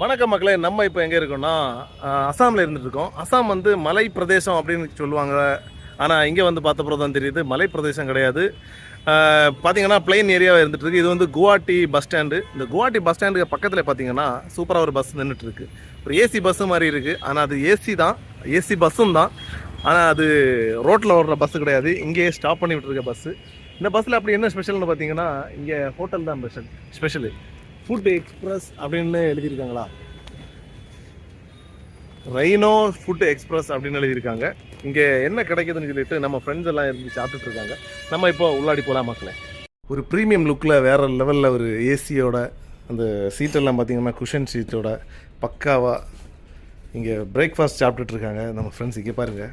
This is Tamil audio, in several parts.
வணக்கம் மக்களே நம்ம இப்போ எங்கே இருக்கோம்னா அசாமில் இருந்துட்டு இருக்கோம் அசாம் வந்து மலை பிரதேசம் அப்படின்னு சொல்லுவாங்க. ஆனால் இங்கே வந்து பார்த்தப்பறம் தான் தெரியுது மலை பிரதேசம் கிடையாது பார்த்தீங்கன்னா பிளெயின் ஏரியாவாக இருந்துட்டு இருக்கு இது வந்து குவாட்டி பஸ் ஸ்டாண்டு இந்த குவாட்டி பஸ் ஸ்டாண்டுக்கு பக்கத்தில் பார்த்தீங்கன்னா சூப்பராக ஒரு பஸ் நின்றுட்டு இருக்கு ஒரு ஏசி பஸ்ஸு மாதிரி இருக்குது ஆனால் அது ஏசி தான். ஏசி பஸ்ஸும் தான். ஆனால் அது ரோட்டில் ஓடுற பஸ்ஸு கிடையாது. இங்கேயே ஸ்டாப் பண்ணி விட்டுருக்க பஸ்ஸு இந்த பஸ்ஸில் அப்படி என்ன ஸ்பெஷல்னு பார்த்தீங்கன்னா இங்கே ஹோட்டல் தான் ஸ்பெஷல் ஸ்பெஷலு ஃபுட் எக்ஸ்பிரஸ் அப்படின்னு எழுதியிருக்காங்களா? ரெய்னோ ஃபுட் எக்ஸ்பிரஸ் அப்படின்னு எழுதியிருக்காங்க. இங்கே என்ன கிடைக்குதுன்னு சொல்லிட்டு நம்ம ஃப்ரெண்ட்ஸ் எல்லாம் இருந்து சாப்பிட்டுட்டு இருக்காங்க. நம்ம இப்போ உள்ளாடி போகலாம் மக்களே. ஒரு ப்ரீமியம் லுக்கில் வேறு லெவலில் ஒரு ஏசியோட அந்த சீட்டெல்லாம் பார்த்தீங்கன்னா குஷன் சீட்டோட பக்காவாக இங்கே பிரேக்ஃபாஸ்ட் சாப்பிட்டுட்டு இருக்காங்க நம்ம ஃப்ரெண்ட்ஸ் இங்கே பாருங்க.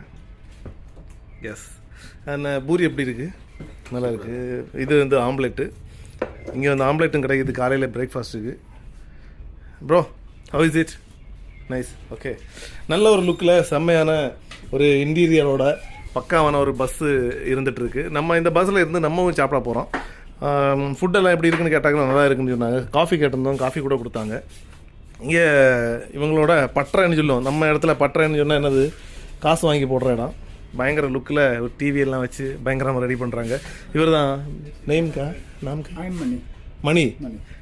எஸ் அண்ட் பூரி எப்படி இருக்குது நல்லா இருக்குது இது வந்து ஆம்லெட்டு இங்கே வந்து ஆம்லெட்டும் கிடைக்குது காலையில் பிரேக்ஃபாஸ்ட்டுக்கு bro how is it nice okay நல்ல ஒரு லுக்கில் செம்மையான ஒரு இன்டீரியரோட பக்காவான ஒரு பஸ்ஸு இருந்துகிட்ருக்கு நம்ம இந்த பஸ்ஸில் இருந்து நம்மவும் சாப்பிட போகிறோம் ஃபுட்டெல்லாம் எப்படி இருக்குன்னு கேட்டாங்கன்னா நல்லா இருக்குன்னு சொன்னாங்க. காஃபி கேட்டிருந்தோம் காஃபி கூட கொடுத்தாங்க. இங்கே இவங்களோட பட்டறைன்னு சொல்லுவோம். நம்ம இடத்துல பட்டறைன்னு சொன்னால் என்னது? காசு வாங்கி போடுற இடம். பயங்கர லுக்கில் ஒரு டிவி எல்லாம் வச்சு பயங்கரமாக ரெடி பண்ணுறாங்க இவர் தான் நேம்கா நாம்கா. மணி. Money.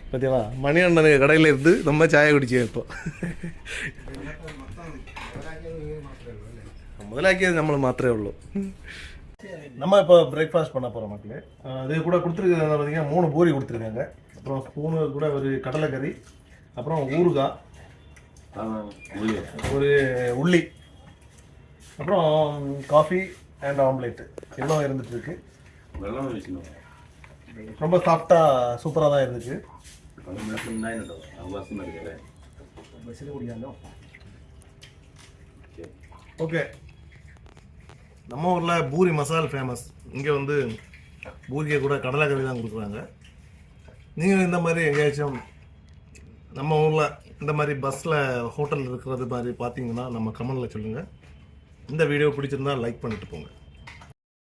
பார்த்தீங்களா மணி அண்ணனுக்கு கடையில் இருந்து நம்ம சாய குடிச்சோம் இப்போ. முதலாக்கியது நம்மளை மாத்திரே உള്ളൂ நம்ம இப்போ பிரேக்ஃபாஸ்ட் பண்ண போகிறோம் மக்களே. இது கூட கொடுத்துருக்கிறது பார்த்தீங்கன்னா மூணு பூரி கொடுத்துருக்காங்க. அப்புறம் ஸ்பூனு கூட ஒரு கடலைக்கறி அப்புறம் ஊறுகாய் ஒரு உள்ளி. காஃபி அண்ட் ஆம்லேட் எல்லாம் இருந்துட்டு இருக்கு ரொம்ப சாஃப்டா சூப்பரா தான் இருந்துச்சு. ஓகே. நம்ம ஊரில் பூரி மசால் ஃபேமஸ் இங்கே வந்து பூரியை கூட கடலை கறி தான் கொடுக்குறாங்க. நீங்கள் இந்த மாதிரி எங்கேயாச்சும் நம்ம ஊரில் இந்த மாதிரி பஸ்ஸில் ஹோட்டல் இருக்கிறது மாதிரி பார்த்தீங்கன்னா நம்ம கமெண்டில் சொல்லுங்கள் இந்த வீடியோ பிடிச்சிருந்தா லைக் பண்ணிட்டு போங்க.